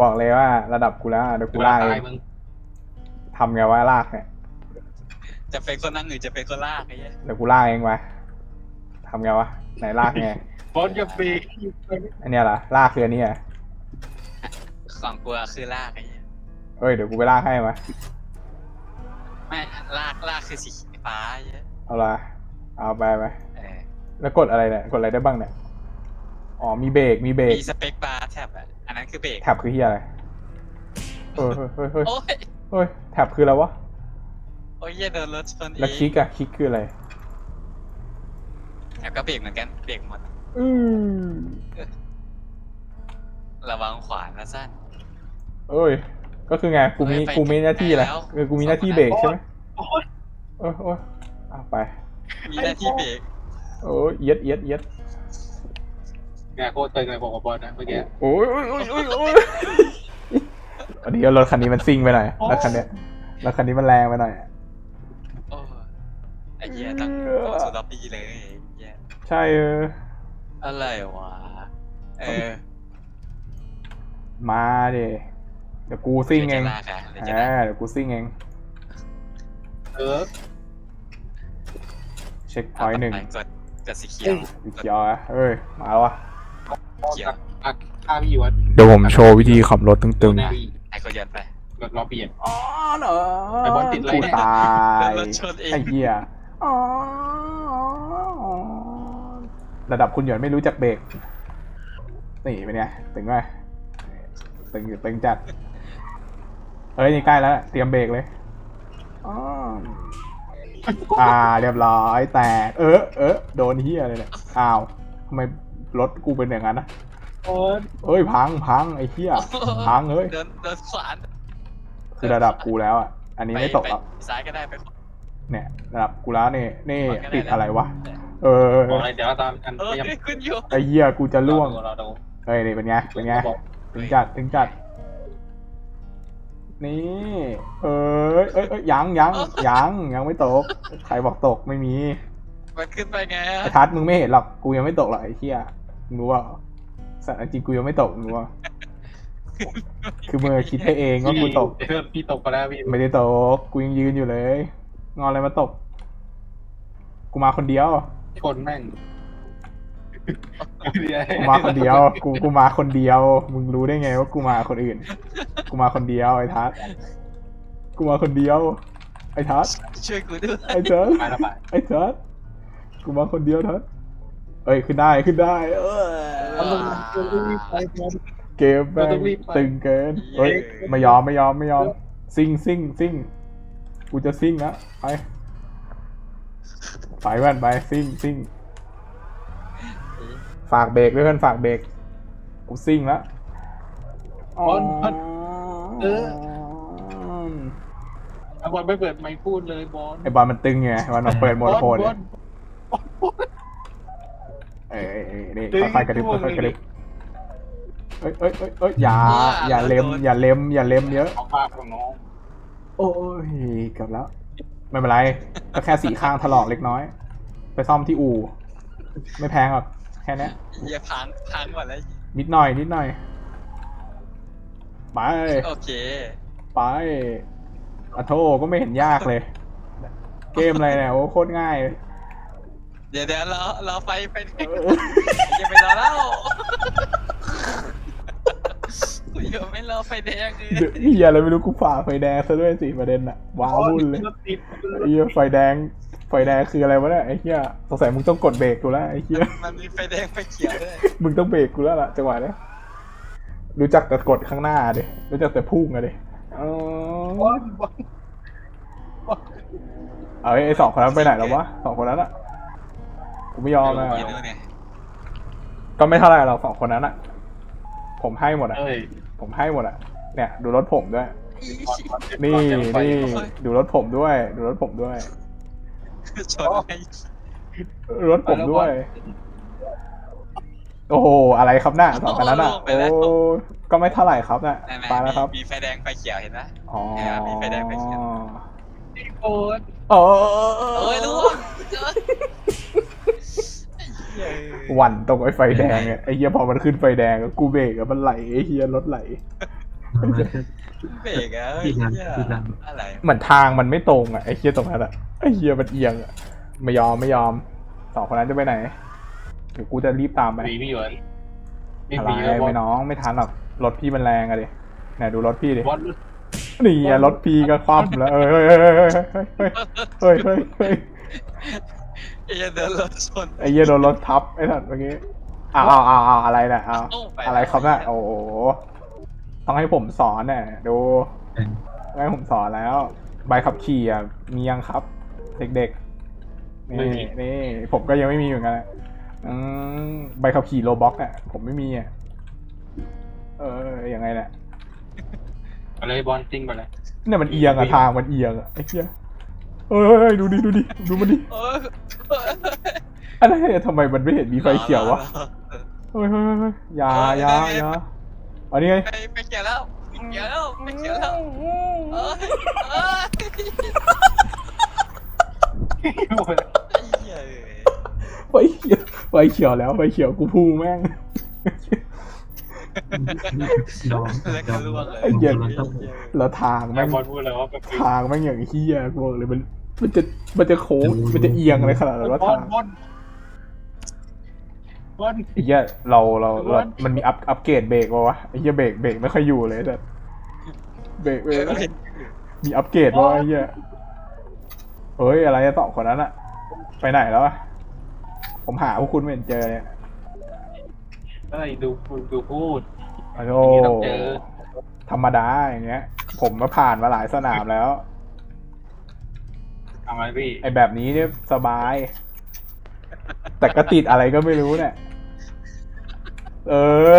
บอกเลยว่าระดับกูแล้วอะเดี๋ยวกูเวลาลากเอตายงมึง ทำไงว่าลากเนี่ยจะเป็นคนนั่งหรือจะเป็นคนลากไอ้เหี้ยเดี๋ยวกูลากเองวะทำไงวะไหนลากไงบอสจะเบรกอันเนี้ยเหรอลากคืออันนี้เหรอของกูอะคือลากไอ้เหี้ยเอ้ยเดี๋ยวกูไปลากให้มาไม่ลากลากคือสีฟ้าไอ้เหี้ยเอาละเอาไปไปเออแล้วกดอะไรเนี่ยกดอะไรได้บ้างเนี่ยอ๋อมีเบรกมีเบรกมีสเปคบาร์แท็บอะอันนั้น คือเบรกแท็บคือที่อะไรเฮ้ยเฮ้ยเฮ้ยเฮ้ยโอ้ยเฮ้ยแท็บคืออะไรวะ โอ้ยเหี้ยโดนรถชนอีแล้วคลิกอะคลิกคืออะไร แท็บก็เบรกเหมือนกันเบรกหมดอือระวังขวานะสั้น เอ้ย ก็คือไง กูมีเอ้ยไปกูมีหน้าที่อะไรไปแล้วเออกูมีหน้าที่เบรกใช่ไหมโอ้ย เออโอ้ยเอาไป มีหน้าที่เบรก โอ้ยเอีย็ดเอีย็ดเอีย็ด เนี่ยโคตรตึงเลยบอกกับบอสนะเมื่อกี้โอ้ยโอ้ยโอ้ยโอ้ยโอ้ยวันนี้รถคันนี้มันซิ่งไปหน่อยรถคันเนี้ยรถคันนี้มันแรงไปหน่อยโอ้ไอ้เหี้ยต้องเออโอ้สุดปีเลยไอ้เหี้ยใช่เอออะไรวะเออมาดิเดี๋ยวกูซิ่งเองดี๋ยวจะลากอะเดี๋ยวจะอ่าลากเดี๋ยวกูซิ่งเองเออเช็คพอยต์หนึ่งต่ไปกดกดสีเขียวสีเขียวอะเอ้ย มาแล้ววะ เขียวอะข้าพี่อยู่วะเดี๋ยวผมโชว์วิธีขับรถตึงหน้าไอ้คนยันไปรถล้อเปลี่ยนๆอ๋อเหรอไอ้บอลติดอะไรกูเนี่ย ตายโดนรถชนเอง ไอ้เหี้ยอ๋อระดับคุณหยวนไม่รู้จักเบรกนี่เป็นไงตึงไหมตึงอยู่ตึงจัดเฮ้ยนี่ใกล้แล้ว เตรียมเบรกเลยอ๋ออ่า เรียบร้อยแตกเออเออโดนเฮียเลยเนี่ยอ้าวทำไม รถกูเป็นอย่างนั้นนะโอ้ยเอ้ยพังพังไอ้เฮียพังเอ้ยโดนโดนขวานคือระดับกูแล้วอะอันนี้ไม่ตกหรอกปซ้ายก็ได้ไปขวาเนี่ยระดับกูแล้วนี่นี่ก็ติดอะไรวะเออบอกอะไรเดี๋ยวเราตามกันเออพยายามขึ้นอยู่ไอ้เหี้ยกูจะล่วงเราดูเฮ้ยนี่เป็นไงเป็นไงบอกถึงจัดถึงจัดนี่เอ้ยเอ้ยเอ้ยยังยังยังยังไม่ตก ใครบอกตกไม่มี มันขึ้นไปไงไอ้ทัศน์มึงไม่เห็นหรอก กูยังไม่ตกหรอกไอ้เหี้ย มึงรู้ว่าสัตว์จริงกูยังไม่ตกมึงรู้ว่าคือมึงคิดไปเองว่ากูตกเพิ่มพี่ตกไปแล้วพี่ไม่ได้ตกกูยังยืนอยู่เลย งอนอะไรมาตก กูมาคนเดียวชนแม่งกูมาคนเดียว กูกูมาคนเดียว มึงรู้ได้ไงว่ากูมาคนอื่น กูมาคนเดียวไอ้ทัศน์กูมาคนเดียว ไอ้ทัศน์ช่วยกูด้วยไอ้ทัศน์ไปแล้วไปไอ้ทัศน์กูมาคนเดียวทัศน์ เอ้ยขึ้นได้ขึ้นได้ เออเราต้องรีบไปบอสเกมแม่เราต้องงรีบไป ตึงเกินเฮ้ยไม่ยอมไม่ยอมไม่ยอมซิ่งซิ่งซิ่งกูจะซิ่งนะไปไปแว่นไปซิ่งซิ่งฝากเบรกด้วยเพื่อนฝากเบรกกูซิ่งแล้วบอลบอลเออเอาบอลไม่เปิดไม่พูดเลยบอลไอบอลมันตึงไงบอลมันเปิดโหมดโหดบเนี่อยลบอล เอ้ยเอ้ยเอ้ยนี่ตึงค่อยๆกระดิบทั่วค่อยๆกระเลดิยบเอ้ยเอ้ยเอ้ยเอ้ยอย่าอย่าเล็มอย่าเล็มอย่าเล็มเยอะ เอาภาพของน้องโอ้ยเกือบแล้ว ไม่เป็นไร ก็แค่สีข้างถลอกเล็กน้อย ไปซ่อมที่อู่ ไม่แพงหรอกแค่เนี้ยอย่าพังพังหมดแล้วนิดหน่อย นิดหน่อย ไป โอเค ไปอะโทก็ไม่เห็นยากเลย เกมอะไรเนี่ยโอ้โคตรง่าย เลยเดี๋ยวเดี๋ยวเราเราไฟไฟแดงเอออย่าไปรอแล้วกูยังไม่รอไฟแดงเลยเดี๋ยวเฮียอะไรไม่รู้กูฝ่าไฟแดงซะด้วยสิประเด็นอะว้าววุ่นเลยรถติดไอ้เฮียไฟแดง ไฟแดงคืออะไรวะเนี่ยไอ้เฮียสงสัยมึงต้องกดเบรกกูแล้วไอ้เฮียมันมีไฟแดงไฟเขียวด้วยมึงต้องเบรกกูแล้วล่ะจังหวะเนี้ยรู้จักแต่กดข้างหน้าดิรู้จักแต่พุ่งอะดิอ๋อบอลบอลเอาไอ้สองคนนั้นไปไหนแล้ววะสองคนนั้นอะ กูไม่ยอมอะยืนดูเนี่ยก็ไม่เท่าไหร่หรอกสองคนนั้นอะผมให้หมดอะเอ้ยผมให้หมดอะเนี่ย ดูรถผมด้วยบอลบอลนี่บอลนี่ดูรถผมด้วย ดูรถผมด้วย ชนให้รถผมด้วย โอ้โหอะไรครับหน้าสองคนนั้นอะโอ้ก็ไม่เท่าไหร่ครับน่ะนั่นไปแล้วครับมีไฟแดงไฟเขียวเห็นไหมอ๋อเนี่ยมีไฟแดงไฟเขียวโอ้ยโอ้เอ้ยรู้เจอห วันตรงไอ้ไฟแดงเนี่ยไอ้เหี้ยพอมันขึ้นไฟแดงก็กูเบรกอะมันไหลไอ้เหี้ยรถไหลมันก็เบรกอะที่นั่นเหี้ยที่นั่นอะไรเหมือนทางมันไม่ตรงอะไอ้เฮียตรงนั้นอะไอ้เฮียมันเอียงอะไม่ยอมไม่ยอมสองคนนั้นจะไปไหนเดี๋ยวกูจะรีบตามไปมีพี่หยวนมีอะไรปีแล้วบอไม่ลน้องไม่ทันหรอกรถพี่มันแรงอะดิไหนดูรถพี่ดิบอลนี่ไงรถพี่ก็คว่ำแล้วเอ้ยเฮ้ยเฮ้ยเฮ้ยเฮ้ยเฮ้ย เฮ้ยไอ้เหี้ยเดินรถชนไอ้เหี้ยโดนรถทับไอ้สัตว์เมื่อกี้อ้าวอ้าวอ้าวอ้าวอะไรเนี่ยอ้าวเอ้าไปอะไรครับเนี่ยโอ้โหต้องให้ผมสอนเนี่ยดูต้องให้ผมสอนแล้ว ใบขับขี่อะมียังครับ เด็กๆนี่นี่ผมก็ยังไม่มีเหมือนกันอะอืมใบขับขี่โลบ็อกอะ ผมไม่มีอะเออยังไงเนี่ยอะไรบอลจริงไปเลยเนี่ยมันเอียงอะทางมันเอียงอะไอ้เหี้ยเอ้ยเอ้ยดูดิดูดิดูมันดิเอออะไรอะทำไมมันไม่เห็นมีไฟเขียววะเฮ้ยเฮ้ยเฮ้ยเฮ้ยอย่าอย่าอย่าอันนี้ไงไปไปเขียวแล้วไปเขียวแล้วไปเขียวแล้วเออเออไอ้เหี้ยเอ้ยไฟเขียวไฟเขียวแล้วไฟเขียวกูพูแม่ง ดองแล้วก็ล่วงเลยไอ้เหี้ยมันต้องแล้วทางแม่แม่งบอลพูดเลยว่าแบบ ทางแม่งอย่างเฮียกูบอกเลยมัน มันจะมันจะโค้งมันจะเอียงอะไรขนาดนั้นวะบอทาลงบอลบอลไอ้เหี้ยเราเราเรามันมีอัพอัพเกรดเบรกวะวะไอ้เหี้ยเบรกเบรกไม่ค่อยอยู่เลยแต่เบรกเบรกมีอัพเกรดวะไอ้เหี้ยเฮ้ยอะไรอะสองคนนั้นอะไปไหนแล้วอะผมหาพวกคุณไม่เห็นเจอเลยเอ้ยดูดูพูดโอ้อโหย่างนี้ต้องเจอธรรมดาอย่างเงี้ย ผมมาผ่านมาหลายสนามแล้ว ทำไมพี่ไอแบบนี้เนี่ยสบาย แต่ก็ติดอะไรก็ไม่รู้เนี่ย เออ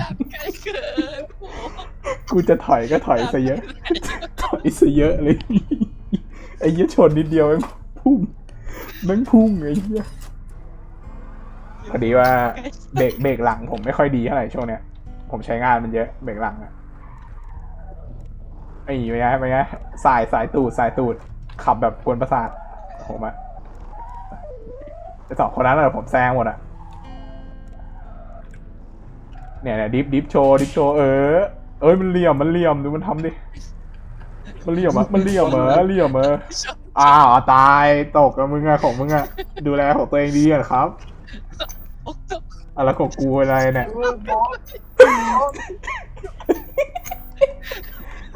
จัดไกลเกินโอ้โหกูจะถอยก็ถอยซะเยอะ ถอยซะเยอะเลย ไอ้เหี้ยชนนิดเดียวแม่งพุ่งแม่งพุ่งไอ้เหี้ยพอดีว่าเบรกเบรกหลังผมไม่ค่อยดีเท่าไหร่ช่วงเนี้ย ผมใช้งานมันเยอะเบรกหลังอะ ไอ้ไปไงไปไงสายสายตูดสายตูด ขับแบบกวนประสาทผมอะไอ้สองคนนั้นอะผมแซงหมดอะเนี่ยเนี่ยดิฟดิฟโชว์ดิฟโชว์เออ เอ้ยมันเหลี่ยมมันเหลี่ยมดูมันทำดิ มันเหลี่ยมอะมันเหลี่ยมเหรอเหลี่ยมเหรออ้าวตายตกกับมึงอะของมึงอะดูแลของตัวเองดีอะครับอะไรของกูอะไรเนี่ย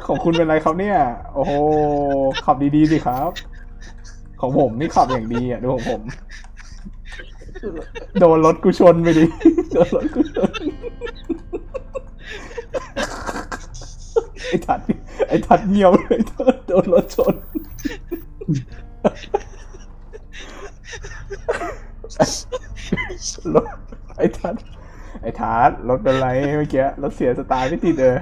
ของคุณเป็นไรครับเนี่ย โอ้โห ขับดีๆสิครับ ของผมนี่ขับอย่างดีอะดูของผม โดนรถกูชนไปดิ โดนรถกูชน ไอ้ทัด ไอ้ทัดเงียวเลยโดนรถชน รถ ไอ้ทัด ไอ้ทัดรถเป็นไรเมื่อกี้ รถเสียสตาร์ทไม่ติดเลย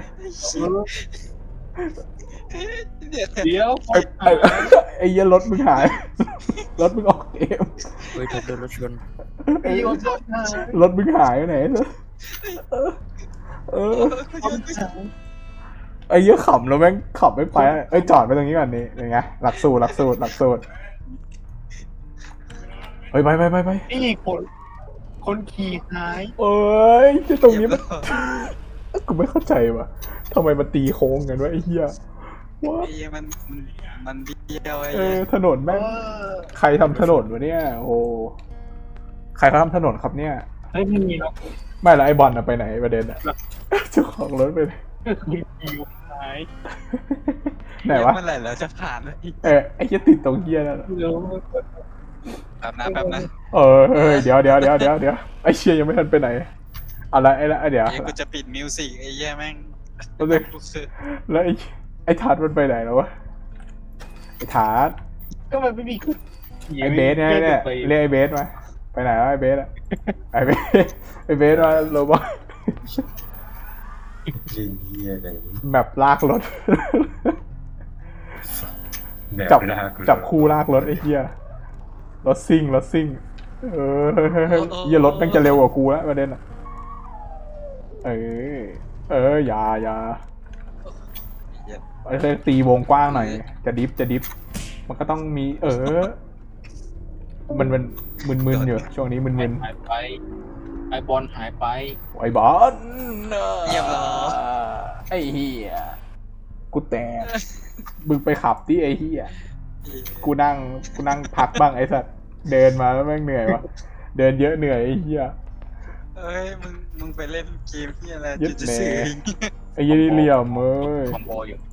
เดี๋ยวเดี๋ยวไอ้ไอ้ไอ้เหี้ยรถมึงหาย รถมึงออกเกมเฮ้ยทับโดนรถชนไอ้พี่โดนชนรถมึงหายไปไหนเออเออเออไอ้เหี้ยขำแล้วแม่งขับไม่ไปเอ้ยจอดไปตรงนี้ก่อนนี่ยังไงหลักสูตรหลักสูตรหลักสูตรเฮ้ยไปไปไปไปนี่คนคนขี่หายเอ้ยที่ตรงนี้มันกูไม่เข้าใจว่ะ ทำไมมันตีโค้งกันวะไอ้เหี้ยว้าไอ้เหี้ยมันมันมันเดียวไอ้เอเหี้อยถนนเอแม่งอใครทำถนนวะเนี่ย โอ้ใครเขาทำถนนครับเนี่ย เฮ้ยไม่มีหรอกไม่ละไอ้บอลอะไปไหนประเด็นอะเจ้าของรถไปไหนมีคิวหายไหนวะ เมื่อไหร่เราจะผ่านวะเออไอ้เหี้ยติดตรงเหี้ยนั่นอะเดี๋ยวแป๊บนะแป๊บนะเออเฮ้ยเดี๋ยวเดี๋ยวเดี๋ยวเดี๋ยวเดี๋ยวไอ้เชี่ยยังไม่ทันไปไหนเอาละไอ้ละไอ้เดี๋ยว ไอ้กูจะปิดมิวสิกไอ้เหี้ยแม่ง แล้วเลยกูคือแล้วไอ้ไอ้ทัดมันไปไหนแล้ววะไอ้ทัดก็มันไม่มีขึ้นไอ้เบสเนี่ยเนี่ยเรียกไอ้เบสมาไปไหนแล้วไอ้เบสอะไอ้เบสไอ้เบสมาโรบอทเรียนเฮียอะไรแบบลากรถแบบจับลากจับคู่ลากรถไอ้เหี้ยรถซิ่งรถซิ่งเออเฮ้ยเฮ้ยเฮ้ยเหี้ยรถแม่งจะเร็วกว่ากูแล้วประเด็นอะเออ เอออย่าอย่าไอ้เหี้ยไอ้เคยตีวงกว้างหน่อย จะดิฟจะดิฟมันก็ต้องมี เออ มันมันมึนๆอยู่ช่วงนี้มึนหายไป ไอบอลหายไปไอ้บอลเยี่ยมเลยไอ้เฮียกูแตกมึงไปขับที่ไอ้เฮียกูนั่งกูนั่งพักบ้างไอ้สัตว์เดินมาแล้วแม่งเหนื่อยวะเดินเยอะเหนื่อยไอ้เฮีย เอ้ยมึงมึงไปเล่นเกมที่อะไรยึดจะแหน่ซื้อไอ้ยี่นี่เหลี่ยมเอ้ยคอมโบอยู่